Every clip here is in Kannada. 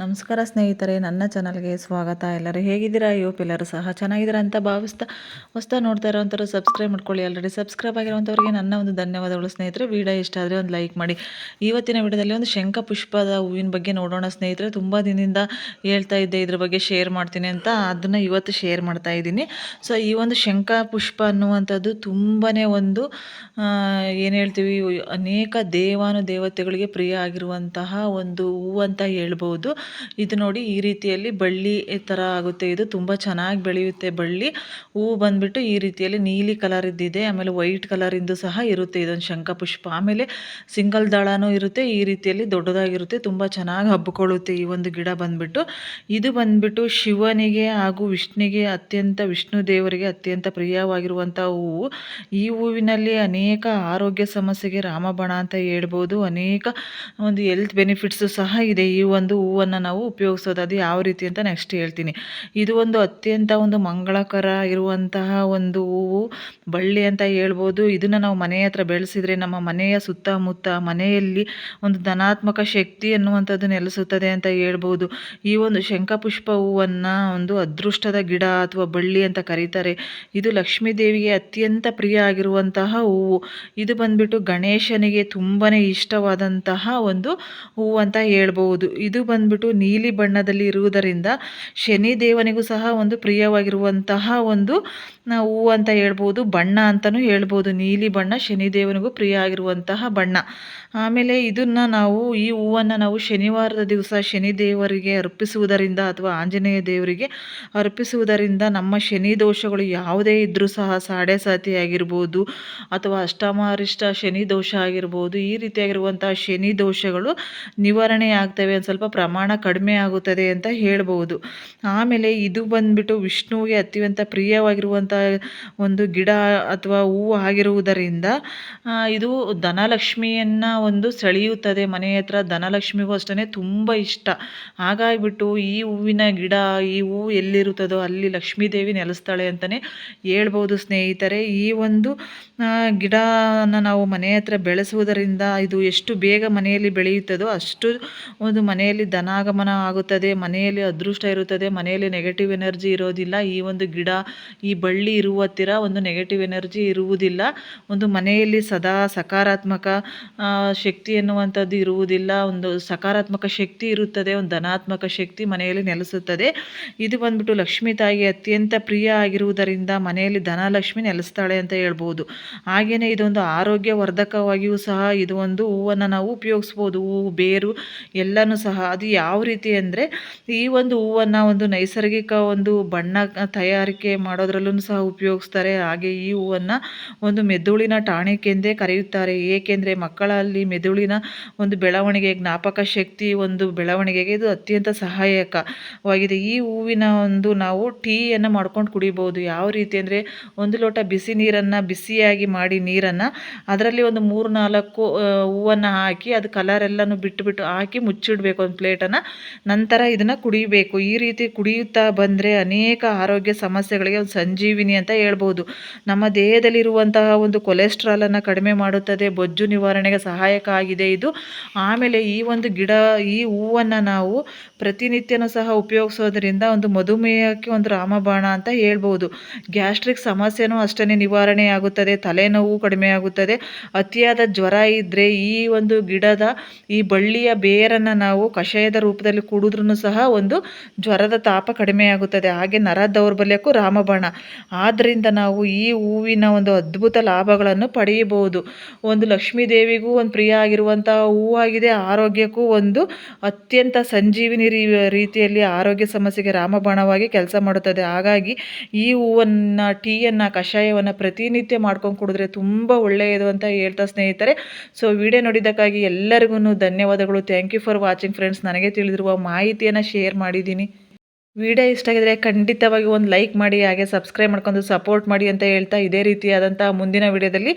ನಮಸ್ಕಾರ ಸ್ನೇಹಿತರೆ, ನನ್ನ ಚಾನಲ್ಗೆ ಸ್ವಾಗತ. ಎಲ್ಲರೂ ಹೇಗಿದ್ದೀರಾ? ಅಯ್ಯೋ ಎಲ್ಲರೂ ಸಹ ಚೆನ್ನಾಗಿದ್ದೀರಾ ಅಂತ ಭಾವಿಸ್ತಾ ಹೊಸ್ತಾ ನೋಡ್ತಾ ಇರೋವಂಥವ್ರು ಸಬ್ಸ್ಕ್ರೈಬ್ ಮಾಡ್ಕೊಳ್ಳಿ. ಆಲ್ರೆಡಿ ಸಬ್ಸ್ಕ್ರೈಬ್ ಆಗಿರುವಂಥವ್ರಿಗೆ ನನ್ನ ಒಂದು ಧನ್ಯವಾದಗಳು ಸ್ನೇಹಿತರೆ. ವಿಡಿಯೋ ಇಷ್ಟ ಆದರೆ ಒಂದು ಲೈಕ್ ಮಾಡಿ. ಇವತ್ತಿನ ವಿಡಿಯೋದಲ್ಲಿ ಒಂದು ಶಂಖ ಪುಷ್ಪದ ಹೂವಿನ ಬಗ್ಗೆ ನೋಡೋಣ ಸ್ನೇಹಿತರೆ. ತುಂಬ ದಿನದಿಂದ ಹೇಳ್ತಾ ಇದ್ದೆ ಇದ್ರ ಬಗ್ಗೆ ಶೇರ್ ಮಾಡ್ತೀನಿ ಅಂತ. ಅದನ್ನು ಇವತ್ತು ಶೇರ್ ಮಾಡ್ತಾ ಇದ್ದೀನಿ. ಸೊ ಈ ಒಂದು ಶಂಖ ಪುಷ್ಪ ಅನ್ನುವಂಥದ್ದು ತುಂಬಾ ಒಂದು ಏನು ಹೇಳ್ತೀವಿ, ಅನೇಕ ದೇವಾನು ದೇವತೆಗಳಿಗೆ ಪ್ರಿಯ ಆಗಿರುವಂತಹ ಒಂದು ಹೂವು ಅಂತ ಹೇಳ್ಬೋದು. ಇದು ನೋಡಿ ಈ ರೀತಿಯಲ್ಲಿ ಬಳ್ಳಿ ಥರ ಆಗುತ್ತೆ. ಇದು ತುಂಬ ಚೆನ್ನಾಗಿ ಬೆಳೆಯುತ್ತೆ ಬಳ್ಳಿ. ಹೂವು ಬಂದುಬಿಟ್ಟು ಈ ರೀತಿಯಲ್ಲಿ ನೀಲಿ ಕಲರ್ ಇದ್ದಿದೆ, ಆಮೇಲೆ ವೈಟ್ ಕಲರಿಂದು ಸಹ ಇರುತ್ತೆ ಇದೊಂದು ಶಂಖಪುಷ್ಪ ಆಮೇಲೆ ಸಿಂಗಲ್ ದಳನೂ ಇರುತ್ತೆ, ಈ ರೀತಿಯಲ್ಲಿ ದೊಡ್ಡದಾಗಿರುತ್ತೆ, ತುಂಬ ಚೆನ್ನಾಗಿ ಹಬ್ಬಿಕೊಳ್ಳುತ್ತೆ ಈ ಒಂದು ಗಿಡ ಬಂದುಬಿಟ್ಟು. ಇದು ಬಂದುಬಿಟ್ಟು ಶಿವನಿಗೆ ಹಾಗೂ ವಿಷ್ಣುವಿಗೆ ಅತ್ಯಂತ, ವಿಷ್ಣು ದೇವರಿಗೆ ಅತ್ಯಂತ ಪ್ರಿಯವಾಗಿರುವಂಥ ಹೂವು ಈ ಹೂವಿನಲ್ಲಿ ಅನೇಕ ಆರೋಗ್ಯ ಸಮಸ್ಯೆಗೆ ರಾಮಬಣ ಅಂತ ಹೇಳ್ಬೋದು. ಅನೇಕ ಒಂದು ಹೆಲ್ತ್ ಬೆನಿಫಿಟ್ಸು ಸಹ ಇದೆ ಈ ಒಂದು ಹೂವನ್ನು ನಾವು ಉಪಯೋಗಿಸೋದು ಅದು ಯಾವ ರೀತಿ ಅಂತ ನೆಕ್ಸ್ಟ್ ಹೇಳ್ತೀನಿ. ಇದು ಒಂದು ಅತ್ಯಂತ ಒಂದು ಮಂಗಳಕರ ಇರುವಂತಹ ಒಂದು ಹೂವು. ಬಳ್ಳಿ ಅಂತ ಹೇಳ್ಬೋದು. ಇದನ್ನು ನಾವು ಮನೆಯ ಹತ್ರ ಬೆಳೆಸಿದರೆ ನಮ್ಮ ಮನೆಯ ಸುತ್ತಮುತ್ತ ಮನೆಯಲ್ಲಿ ಒಂದು ಧನಾತ್ಮಕ ಶಕ್ತಿ ಅನ್ನುವಂಥದ್ದು ನೆಲೆಸುತ್ತದೆ ಅಂತ ಹೇಳ್ಬೋದು. ಈ ಒಂದು ಶಂಖಪುಷ್ಪ ಹೂವನ್ನು ಒಂದು ಅದೃಷ್ಟದ ಗಿಡ ಅಥವಾ ಬಳ್ಳಿ ಅಂತ ಕರೀತಾರೆ. ಇದು ಲಕ್ಷ್ಮೀ ದೇವಿಗೆ ಅತ್ಯಂತ ಪ್ರಿಯ ಆಗಿರುವಂತಹ ಹೂವು. ಇದು ಬಂದ್ಬಿಟ್ಟು ಗಣೇಶನಿಗೆ ತುಂಬಾ ಇಷ್ಟವಾದಂತಹ ಒಂದು ಹೂವು ಅಂತ ಹೇಳ್ಬೋದು. ಇದು ಬಂದ್ಬಿಟ್ಟು ನೀಲಿ ಬಣ್ಣದಲ್ಲಿ ಇರುವುದರಿಂದ ಶನಿ ದೇವನಿಗೂ ಸಹ ಒಂದು ಪ್ರಿಯವಾಗಿರುವಂತಹ ಒಂದು ಹೂ ಅಂತ ಹೇಳ್ಬೋದು, ಬಣ್ಣ ಅಂತಲೂ ಹೇಳ್ಬೋದು. ನೀಲಿ ಬಣ್ಣ ಶನಿದೇವನಿಗೂ ಪ್ರಿಯ ಆಗಿರುವಂತಹ ಬಣ್ಣ. ಆಮೇಲೆ ಇದನ್ನು ನಾವು, ಈ ಹೂವನ್ನು ನಾವು ಶನಿವಾರದ ದಿವಸ ಶನಿ ದೇವರಿಗೆ ಅರ್ಪಿಸುವುದರಿಂದ ಅಥವಾ ಆಂಜನೇಯ ದೇವರಿಗೆ ಅರ್ಪಿಸುವುದರಿಂದ ನಮ್ಮ ಶನಿ ದೋಷಗಳು ಯಾವುದೇ ಇದ್ದರೂ ಸಹ ಸಾಡೆ ಸಾತಿ ಆಗಿರ್ಬೋದು ಅಥವಾ ಅಷ್ಟಮಾರಿಷ್ಟ ಶನಿ ದೋಷ ಆಗಿರ್ಬೋದು, ಈ ರೀತಿಯಾಗಿರುವಂತಹ ಶನಿ ದೋಷಗಳು ನಿವಾರಣೆ ಆಗ್ತವೆ. ಒಂದು ಸ್ವಲ್ಪ ಪ್ರಮಾಣ ಕಡಿಮೆ ಆಗುತ್ತದೆ ಅಂತ ಹೇಳ್ಬೋದು ಆಮೇಲೆ ಇದು ಬಂದುಬಿಟ್ಟು ವಿಷ್ಣುವಿಗೆ ಅತ್ಯಂತ ಪ್ರಿಯವಾಗಿರುವಂಥ ಒಂದು ಗಿಡ ಅಥವಾ ಹೂವು ಆಗಿರುವುದರಿಂದ ಇದು ಧನಲಕ್ಷ್ಮಿಯನ್ನು ಒಂದು ಸೆಳೆಯುತ್ತದೆ. ಮನೆ ಹತ್ರ ಧನಲಕ್ಷ್ಮಿಗೂ ಅಷ್ಟೇ ತುಂಬ ಇಷ್ಟ. ಹಾಗಾಗಿಬಿಟ್ಟು ಈ ಹೂವಿನ ಗಿಡ, ಈ ಹೂವು ಎಲ್ಲಿರುತ್ತದೋ ಅಲ್ಲಿ ಲಕ್ಷ್ಮೀದೇವಿ ನೆಲೆಸ್ತಾಳೆ ಅಂತಲೇ ಹೇಳ್ಬೋದು ಸ್ನೇಹಿತರೆ. ಈ ಒಂದು ಗಿಡನ ನಾವು ಮನೆ ಹತ್ರ ಬೆಳೆಸುವುದರಿಂದ ಇದು ಎಷ್ಟು ಬೇಗ ಮನೆಯಲ್ಲಿ ಬೆಳೆಯುತ್ತದೋ ಅಷ್ಟು ಒಂದು ಮನೆಯಲ್ಲಿ ಧನಾಗಮನ ಆಗುತ್ತದೆ, ಮನೆಯಲ್ಲಿ ಅದೃಷ್ಟ ಇರುತ್ತದೆ, ಮನೆಯಲ್ಲಿ ನೆಗೆಟಿವ್ ಎನರ್ಜಿ ಇರೋದಿಲ್ಲ, ಈ ಒಂದು ಗಿಡ, ಈ ಬಳ್ಳಿ ಇರುವ ಹತ್ತಿರ ಒಂದು ನೆಗೆಟಿವ್ ಎನರ್ಜಿ ಇರುವುದಿಲ್ಲ, ಒಂದು ಮನೆಯಲ್ಲಿ ಸದಾ ಸಕಾರಾತ್ಮಕ ಶಕ್ತಿ ಎನ್ನುವಂಥದ್ದು ಇರುವುದಿಲ್ಲ, ಒಂದು ಸಕಾರಾತ್ಮಕ ಶಕ್ತಿ ಇರುತ್ತದೆ, ಒಂದು ಧನಾತ್ಮಕ ಶಕ್ತಿ ಮನೆಯಲ್ಲಿ ನೆಲೆಸುತ್ತದೆ. ಇದು ಬಂದ್ಬಿಟ್ಟು ಲಕ್ಷ್ಮೀ ತಾಯಿ ಅತ್ಯಂತ ಪ್ರಿಯ ಆಗಿರುವುದರಿಂದ ಮನೆಯಲ್ಲಿ ಧನಲಕ್ಷ್ಮಿ ನೆಲೆಸ್ತಾಳೆ ಅಂತ ಹೇಳ್ಬೋದು. ಹಾಗೆಯೇ ಇದೊಂದು ಆರೋಗ್ಯವರ್ಧಕವಾಗಿಯೂ ಸಹ ಇದು ಒಂದು ಹೂವನ್ನು ನಾವು ಉಪಯೋಗಿಸ್ಬೋದು, ಹೂವು, ಬೇರು ಎಲ್ಲನೂ ಸಹ, ಅದು ಯಾವ ರೀತಿ ಅಂದರೆ ಈ ಒಂದು ಹೂವನ್ನು ಒಂದು ನೈಸರ್ಗಿಕ ಒಂದು ಬಣ್ಣ ತಯಾರಿಕೆ ಮಾಡೋದ್ರಲ್ಲೂ ಸಹ ಉಪಯೋಗಿಸ್ತಾರೆ. ಹಾಗೆ ಈ ಹೂವನ್ನು ಒಂದು ಮೆದುಳಿನ ಟಾಣಿಕ್ ಕರೆಯುತ್ತಾರೆ. ಏಕೆಂದರೆ ಮಕ್ಕಳಲ್ಲಿ ಮೆದುಳಿನ ಒಂದು ಬೆಳವಣಿಗೆ, ಜ್ಞಾಪಕ ಶಕ್ತಿ ಒಂದು ಬೆಳವಣಿಗೆಗೆ ಇದು ಅತ್ಯಂತ ಸಹಾಯಕವಾಗಿದೆ. ಈ ಹೂವಿನ ಒಂದು ನಾವು ಟೀಯನ್ನು ಮಾಡ್ಕೊಂಡು ಕುಡಿಬೋದು. ಯಾವ ರೀತಿ ಅಂದರೆ ಒಂದು ಲೋಟ ಬಿಸಿ ನೀರನ್ನು ಬಿಸಿಯಾಗಿ ಮಾಡಿ ನೀರನ್ನು ಅದರಲ್ಲಿ ಒಂದು ಮೂರು ನಾಲ್ಕು ಹೂವನ್ನು ಹಾಕಿ ಅದು ಕಲರ್ ಎಲ್ಲನೂ ಬಿಟ್ಟು ಬಿಟ್ಟು ಹಾಕಿ ಮುಚ್ಚಿಡಬೇಕು ಒಂದು ಪ್ಲೇಟನ್ನು ನಂತರ ಇದನ್ನು ಕುಡಿಯಬೇಕು ಈ ರೀತಿ ಕುಡಿಯುತ್ತಾ ಬಂದರೆ ಅನೇಕ ಆರೋಗ್ಯ ಸಮಸ್ಯೆಗಳಿಗೆ ಒಂದು ಸಂಜೀವಿನಿ ಅಂತ ಹೇಳ್ಬೋದು. ನಮ್ಮ ದೇಹದಲ್ಲಿರುವಂತಹ ಒಂದು ಕೊಲೆಸ್ಟ್ರಾಲನ್ನು ಕಡಿಮೆ ಮಾಡುತ್ತದೆ. ಬೊಜ್ಜು ನಿವಾರಣೆಗೆ ಸಹಾಯಕ ಆಗಿದೆ ಇದು. ಆಮೇಲೆ ಈ ಒಂದು ಗಿಡ, ಈ ಹೂವನ್ನು ನಾವು ಪ್ರತಿನಿತ್ಯನೂ ಸಹ ಉಪಯೋಗಿಸೋದ್ರಿಂದ ಒಂದು ಮಧುಮೇಹಕ್ಕೆ ಒಂದು ರಾಮಬಾಣ ಅಂತ ಹೇಳ್ಬೋದು. ಗ್ಯಾಸ್ಟ್ರಿಕ್ ಸಮಸ್ಯೆನೂ ಅಷ್ಟೇ ನಿವಾರಣೆ ಆಗುತ್ತದೆ. ತಲೆನೋವು ಕಡಿಮೆ ಆಗುತ್ತದೆ. ಅತಿಯಾದ ಜ್ವರ ಇದ್ದರೆ ಈ ಒಂದು ಗಿಡದ ಈ ಬಳ್ಳಿಯ ಬೇರನ್ನು ನಾವು ಕಷಾಯದ ರೂಪದಲ್ಲಿ ಕುಡಿದ್ರೂ ಸಹ ಒಂದು ಜ್ವರದ ತಾಪ ಕಡಿಮೆಯಾಗುತ್ತದೆ ಹಾಗೆ ನರ ದೌರ್ಬಲ್ಯಕ್ಕೂ ರಾಮಬಾಣ. ಆದ್ದರಿಂದ ನಾವು ಈ ಹೂವಿನ ಒಂದು ಅದ್ಭುತ ಲಾಭಗಳನ್ನು ಪಡೆಯಬಹುದು. ಒಂದು ಲಕ್ಷ್ಮೀ ದೇವಿಗೂ ಒಂದು ಪ್ರಿಯ ಆಗಿರುವಂತಹ ಹೂವಾಗಿದೆ ಆರೋಗ್ಯಕ್ಕೂ ಒಂದು ಅತ್ಯಂತ ಸಂಜೀವಿನಿ ರೀತಿಯಲ್ಲಿ ಆರೋಗ್ಯ ಸಮಸ್ಯೆಗೆ ರಾಮಬಾಣವಾಗಿ ಕೆಲಸ ಮಾಡುತ್ತದೆ. ಹಾಗಾಗಿ ಈ ಹೂವನ್ನು, ಟೀಯನ್ನು, ಕಷಾಯವನ್ನು ಪ್ರತಿನಿತ್ಯ ಮಾಡ್ಕೊಂಡು ಕುಡಿದ್ರೆ ತುಂಬ ಒಳ್ಳೆಯದು ಅಂತ ಹೇಳ್ತಾ ಸ್ನೇಹಿತರೆ. ಸೊ ವಿಡಿಯೋ ನೋಡಿದ್ದಕ್ಕಾಗಿ ಎಲ್ಲರಿಗೂ ಧನ್ಯವಾದಗಳು. Thank you for watching friends ನನಗೆ ತಿಳಿದಿರುವ ಮಾಹಿತಿಯನ್ನು ಶೇರ್ ಮಾಡಿದ್ದೀನಿ. ವಿಡಿಯೋ ಇಷ್ಟ ಆಗಿದ್ರೆ ಖಂಡಿತವಾಗಿ ಒಂದು ಲೈಕ್ ಮಾಡಿ, ಹಾಗೆ ಸಬ್ಸ್ಕ್ರೈಬ್ ಮಾಡ್ಕೊಂಡು ಸಪೋರ್ಟ್ ಮಾಡಿ ಅಂತ ಹೇಳ್ತಾ ಇದೇ ರೀತಿಯಾದಂಥ ಮುಂದಿನ ವಿಡಿಯೋದಲ್ಲಿ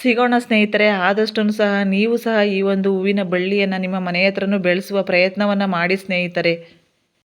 ಸಿಗೋಣ ಸ್ನೇಹಿತರೆ. ಆದಷ್ಟು ಸಹ, ನೀವು ಸಹ ಈ ಒಂದು ಹೂವಿನ ಬಳ್ಳಿಯನ್ನು ನಿಮ್ಮ ಮನೆ ಹತ್ರನೂ ಬೆಳೆಸುವ ಪ್ರಯತ್ನವನ್ನು ಮಾಡಿ ಸ್ನೇಹಿತರೆ.